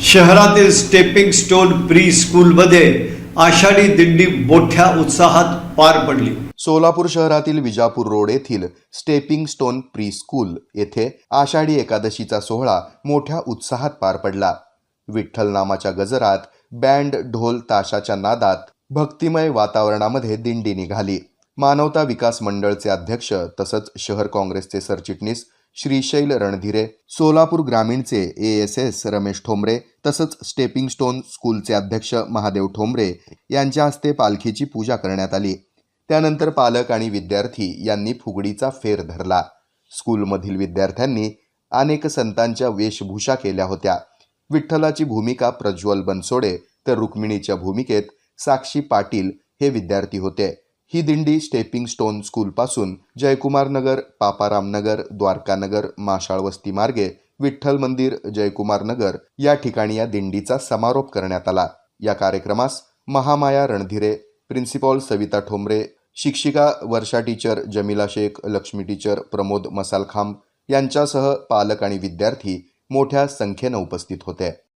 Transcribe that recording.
शहरातील stepping stone pre स्कूलमध्ये आषाढी दिंडी मोठ्या उत्साहात पार पडली. सोलापूर शहरातील विजापूर रोड येथील स्टेपिंग स्टोन प्री स्कूल येथे आषाढी एकादशीचा सोहळा मोठ्या उत्साहात पार पडला. विठ्ठल नामाच्या गजरात बँड ढोल ताशाच्या नादात भक्तिमय वातावरणामध्ये दिंडी निघाली. मानवता विकास मंडळचे अध्यक्ष तसंच शहर काँग्रेसचे सरचिटणीस श्रीशैल रणधीरे सोलापूर ग्रामीणचे A S S Ramesh Thombare तसंच स्टेपिंग स्टोन स्कूलचे अध्यक्ष महादेव ठोंबरे यांच्या हस्ते पालखीची पूजा करण्यात आली. त्यानंतर पालक आणि विद्यार्थी यांनी फुगडीचा फेर धरला. स्कूलमधील विद्यार्थ्यांनी अनेक संतांच्या वेशभूषा केल्या होत्या. विठ्ठलाची भूमिका प्रज्वल बनसोडे तर रुक्मिणीच्या भूमिकेत साक्षी पाटील हे विद्यार्थी होते. ही दिंडी स्टेपिंग स्टोन स्कूलपासून जयकुमार नगर पापाराम नगर द्वारका माशाळ वस्ती मार्गे विठ्ठल मंदिर जयकुमार नगर या ठिकाणी या दिंडीचा समारोप करण्यात आला. या कार्यक्रमास महामाया रणधीरे प्रिन्सिपॉल सविता ठोंबरे शिक्षिका वर्षा टीचर जमिला शेख लक्ष्मी टीचर प्रमोद मसालखांब यांच्यासह पालक आणि विद्यार्थी मोठ्या संख्येनं उपस्थित होते.